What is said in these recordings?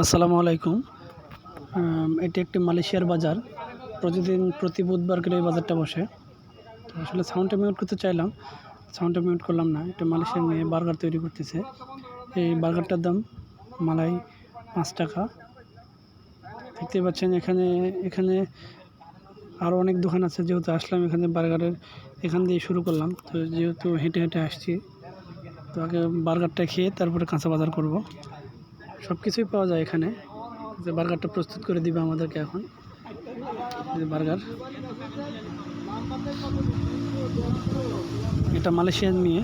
আসসালামু আলাইকুম। এটি একটি মালয়েশিয়ার বাজার। প্রতিদিন প্রতি বুধবার করে এই বাজারটা বসে। আসলে সাউন্ডটা মিউট করতে চাইলাম। সাউন্ডটা মিউট করলাম না। এটা মালয়েশিয়ার মেয়ে বার্গার তৈরি করতেছে। এই বার্গারটার দাম মালাই পাঁচ টাকা। দেখতে পাচ্ছেন এখানে এখানে আরও অনেক দোকান আছে। যেহেতু আসলাম এখানে বার্গারের, এখান দিয়ে শুরু করলাম। তো যেহেতু হেঁটে হেঁটে আসছি, তো আগে বার্গারটা খেয়ে তারপরে কাঁচা বাজার করব। সব কিছুই পাওয়া যায় এখানে। যে বার্গারটা প্রস্তুত করে দিবে আমাদেরকে এখন। বার্গার। এটা মালয়েশিয়ান নিয়ে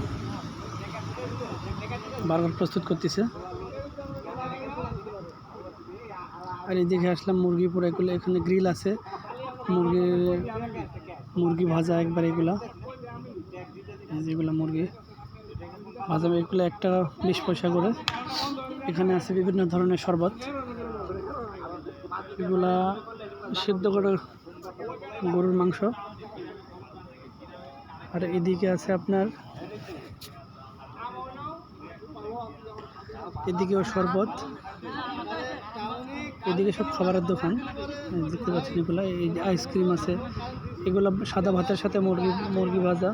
বার্গার প্রস্তুত করতেছে। আর এদিকে আসলাম মুরগি পুরো এগুলো। এখানে গ্রিল আছে। মুরগি মুরগি ভাজা একবার এগুলা। যেগুলো মুরগি। ভাজা এগুলো একটা বিশ পয়সা করে। এখানে আছে বিভিন্ন ধরনের শরবত। এগুলা সিদ্ধ করে গরুর মাংস। আর এদিকে আছে আপনার, এদিকেও শরবত। এদিকে সব খাবারের দোকান। দেখতে পাচ্ছেন এগুলা। এই আইসক্রিম আছে। এগুলা সাদা ভাতের সাথে মুরগি মুরগি ভাজা।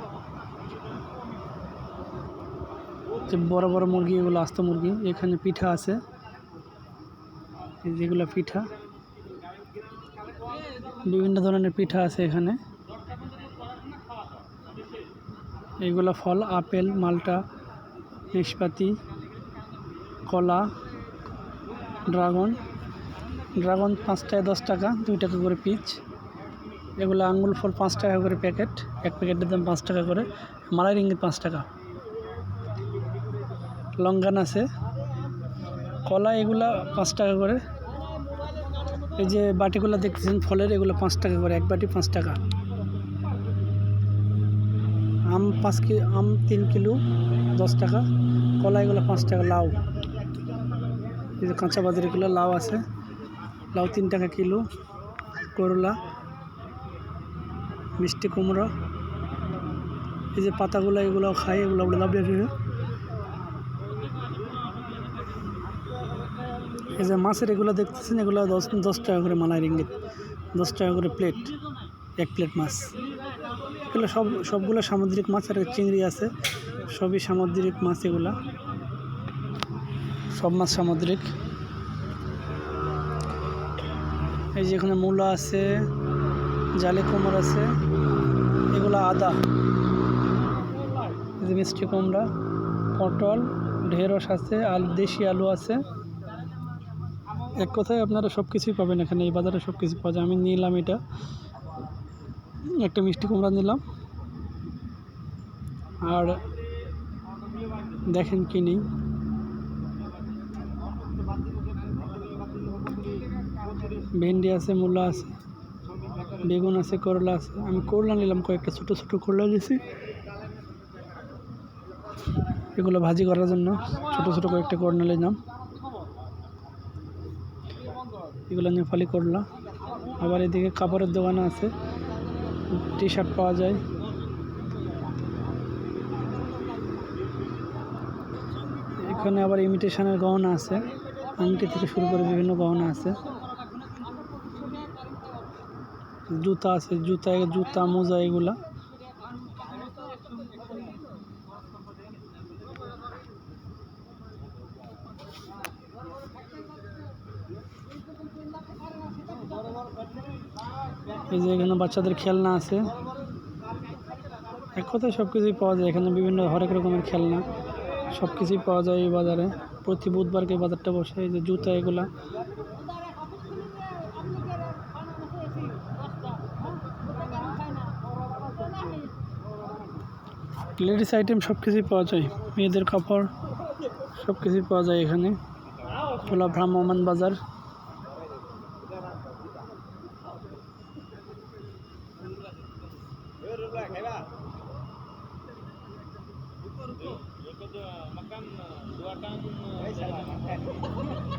যে বড় বড় মুরগি, এগুলো আস্ত মুরগি, এখানে পিঠা আছে। যেগুলো পিঠা। বিভিন্ন ধরনের পিঠা আছে এখানে। এইগুলো ফল, আপেল, মালটা নাশপাতি কলা, ড্রাগন। ড্রাগন পাঁচ টাকা, দশ টাকা, দুই টাকা করে পিচ। এগুলো আঙ্গুল ফল পাঁচ টাকা করে প্যাকেট। এক প্যাকেটের দাম পাঁচ টাকা করে। মালাই রিঙ্গিত পাঁচ টাকা। লঙ্গান আছে। কলা এগুলা পাঁচ টাকা করে। এই যে বাটিগুলো দেখতেছেন, ফলের এগুলো পাঁচ টাকা করে, এক বাটি পাঁচ টাকা। আম পাঁচ কি, আম তিন কিলো, দশ টাকা। কলা এগুলো পাঁচ টাকা, লাউ। এই যে কাঁচা বাজার এগুলো লাউ আছে। লাউ তিন টাকা কিলো। করলা, মিষ্টি কুমড়ো। এই যে পাতাগুলো এগুলো খাই এগুলো লাভ এই যে মাছের এগুলো দেখতেছেন, এগুলো দশ দশ টাকা করে মালাই রিঙ্গিত দশ টাকা করে প্লেট এক প্লেট মাছ। এগুলো সব, সবগুলো সামুদ্রিক মাছ আর চিংড়ি আছে। সবই সামুদ্রিক মাছ এগুলা। সব মাছ সামুদ্রিক। এই যে এখানে মূলা আছে, জালে কোমর আছে, এগুলো আদা। মিষ্টি কুমড়া, পটল, ঢেঁড়স আছে, আলু, দেশি আলু আছে। এক কথায় আপনারা সব কিছুই পাবেন এখানে, এই বাজারে সব কিছু পাওয়া যায়। আমি নিলাম এটা। একটা মিষ্টি কুমড়া নিলাম। আর দেখেন কি নেই। ভেন্ডি আছে, মূলা আছে, বেগুন আছে, করলা আছে। আমি করলা নিলাম কয়েকটা, ছোটো ছোটো করলা নিয়েছি। এগুলো ভাজি করার জন্য ছোটো ছোটো কয়েকটা করলা নিলাম। এগুলো নেপালি করলা। আবার এদিকে কাপড়ের দোকান আছে। টি শার্ট পাওয়া যায়। এখানে আবার ইমিটেশনের গহনা আছে। আংটি থেকে শুরু করে বিভিন্ন গহনা আছে। জুতা আছে, জুতা জুতা, মোজা, এগুলা। এই যে এখানে বাচ্চাদের খেলনা আছে। এক কথায় সব কিছুই পাওয়া যায়। এখানে বিভিন্ন হরেক রকমের খেলনা সব কিছুই পাওয়া যায় এই বাজারে। প্রতি বুধবারকে বাজারটা বসে। এই যে জুতা এগুলা। লেডিস আইটেম সব কিছুই পাওয়া যায়। মেয়েদের কাপড় সব কিছুই পাওয়া যায় এখানে। খোলা ভ্রাম্যমান বাজার। tak kira. Rukuk, makan dua kan.